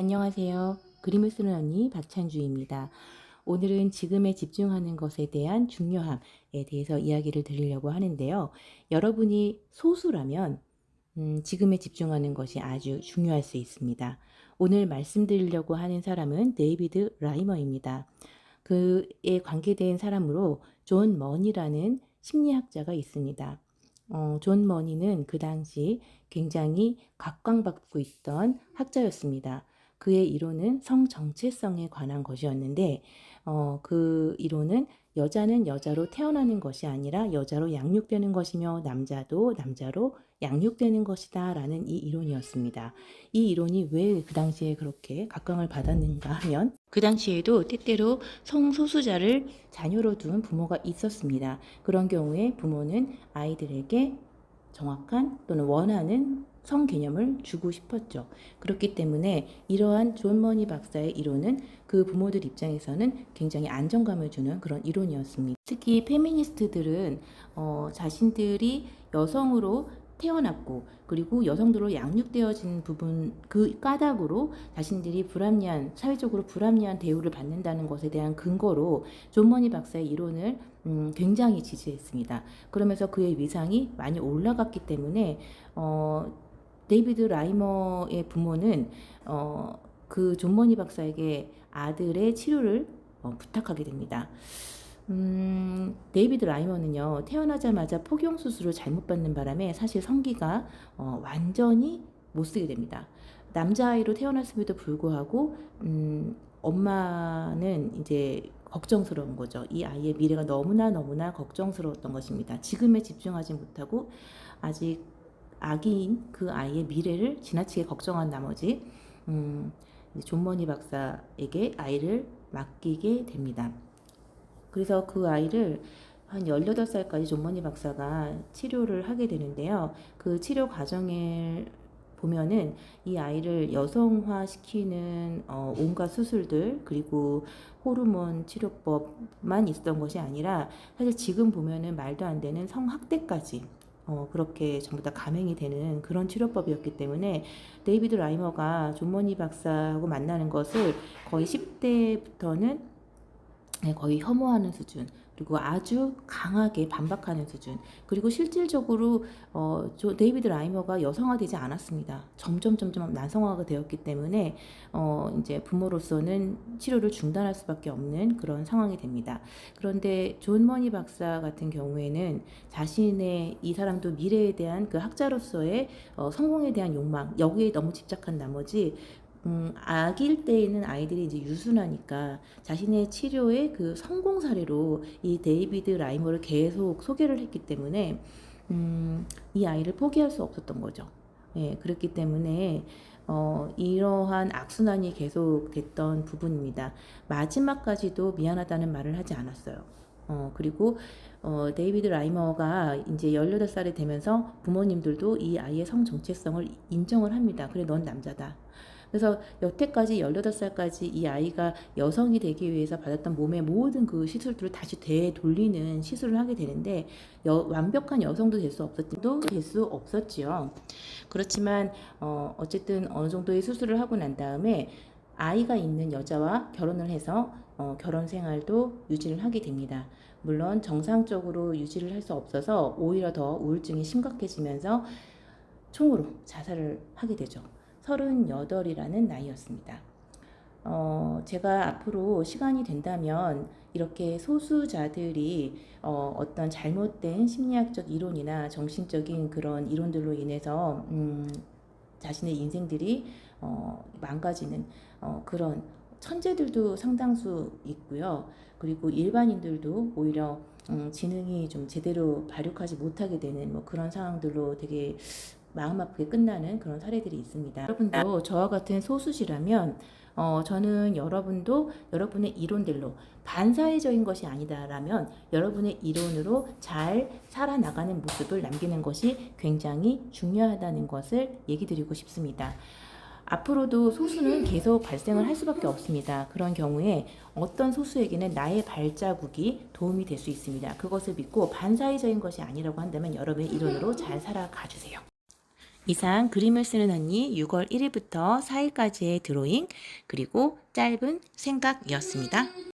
안녕하세요. 그림을 쓰는 언니 박찬주입니다. 오늘은 지금에 집중하는 것에 대한 중요함에 대해서 이야기를 드리려고 하는데요. 여러분이 소수라면 음, 지금에 집중하는 것이 아주 중요할 수 있습니다. 오늘 말씀드리려고 하는 사람은 데이비드 라이머입니다. 그에 관계된 사람으로 존 머니라는 심리학자가 있습니다. 어, 존 머니는 그 당시 굉장히 각광받고 있던 학자였습니다. 그의 이론은 성 정체성에 관한 것이었는데, 어, 그 이론은 여자는 여자로 태어나는 것이 아니라 여자로 양육되는 것이며 남자도 남자로 양육되는 것이다 라는 이 이론이었습니다. 이 이론이 왜 그 당시에 그렇게 각광을 받았는가 하면 그 당시에도 때때로 성소수자를 자녀로 둔 부모가 있었습니다. 그런 경우에 부모는 아이들에게 정확한 또는 원하는 성 개념을 주고 싶었죠. 그렇기 때문에 이러한 존 머니 박사의 이론은 그 부모들 입장에서는 굉장히 안정감을 주는 그런 이론이었습니다. 특히 페미니스트들은 어, 자신들이 여성으로 태어났고 그리고 여성들로 양육되어진 부분 그 까닭으로 자신들이 불합리한 사회적으로 불합리한 대우를 받는다는 것에 대한 근거로 존 머니 박사의 이론을 음, 굉장히 지지했습니다. 그러면서 그의 위상이 많이 올라갔기 때문에 어, 데이비드 라이머의 부모는 어, 그 존머니 박사에게 아들의 치료를 어, 부탁하게 됩니다. 음, 데이비드 라이머는요, 태어나자마자 폭용 수술을 잘못 받는 바람에 사실 성기가 어, 완전히 못 쓰게 됩니다. 남자아이로 태어났음에도 불구하고, 음, 엄마는 이제 걱정스러운 거죠. 이 아이의 미래가 너무나 너무나 걱정스러웠던 것입니다. 지금에 집중하지 못하고 아직 아기인 그 아이의 미래를 지나치게 걱정한 나머지 음, 존머니 박사에게 아이를 맡기게 됩니다. 그래서 그 아이를 한 18살까지 존머니 박사가 치료를 하게 되는데요. 그 치료 과정을 보면은 이 아이를 여성화 시키는 어, 온갖 수술들 그리고 호르몬 치료법만 있었던 것이 아니라 사실 지금 보면은 말도 안 되는 성학대까지 어, 그렇게 전부 다 감행이 되는 그런 치료법이었기 때문에 데이비드 라이머가 존머니 박사하고 만나는 것을 거의 10대부터는 거의 혐오하는 수준 그리고 아주 강하게 반박하는 수준. 그리고 실질적으로 어, 조, 데이비드 라이머가 여성화되지 않았습니다. 점점 점점 남성화가 되었기 때문에 어, 이제 부모로서는 치료를 중단할 수밖에 없는 그런 상황이 됩니다. 그런데 존 머니 박사 같은 경우에는 자신의 이 사람도 미래에 대한 그 학자로서의 어, 성공에 대한 욕망 여기에 너무 집착한 나머지 음, 아기일 때 있는 아이들이 이제 유순하니까 자신의 치료의 그 성공 사례로 이 데이비드 라이머를 계속 소개를 했기 때문에 음, 이 아이를 포기할 수 없었던 거죠. 예, 그렇기 때문에 어, 이러한 악순환이 계속 됐던 부분입니다. 마지막까지도 미안하다는 말을 하지 않았어요. 어, 그리고 어, 데이비드 라이머가 이제 18살이 되면서 부모님들도 이 아이의 성 정체성을 인정을 합니다. 그래, 넌 남자다. 그래서 여태까지 18살까지 이 아이가 여성이 되기 위해서 받았던 몸의 모든 그 시술들을 다시 되돌리는 시술을 하게 되는데 여, 완벽한 여성도 될 수 없었지도 될 수 없었지요. 그렇지만 어, 어쨌든 어느 정도의 수술을 하고 난 다음에 아이가 있는 여자와 결혼을 해서 어, 결혼 생활도 유지를 하게 됩니다. 물론 정상적으로 유지를 할 수 없어서 오히려 더 우울증이 심각해지면서 총으로 자살을 하게 되죠. 38이라는 나이였습니다. 어, 제가 앞으로 시간이 된다면 이렇게 소수자들이 어, 어떤 잘못된 심리학적 이론이나 정신적인 그런 이론들로 인해서 음, 자신의 인생들이 어, 망가지는 어, 그런 천재들도 상당수 있고요. 그리고 일반인들도 오히려 음, 지능이 좀 제대로 발육하지 못하게 되는 뭐 그런 상황들로 되게 마음 아프게 끝나는 그런 사례들이 있습니다. 여러분도 저와 같은 소수시라면 어, 저는 여러분도 여러분의 이론들로 반사회적인 것이 아니다라면 여러분의 이론으로 잘 살아나가는 모습을 남기는 것이 굉장히 중요하다는 것을 얘기 드리고 싶습니다. 앞으로도 소수는 계속 발생을 할 수밖에 없습니다. 그런 경우에 어떤 소수에게는 나의 발자국이 도움이 될 수 있습니다. 그것을 믿고 반사회적인 것이 아니라고 한다면 여러분의 이론으로 잘 살아가 주세요. 이상 그림을 쓰는 언니 6월 1일부터 4일까지의 드로잉 그리고 짧은 생각이었습니다.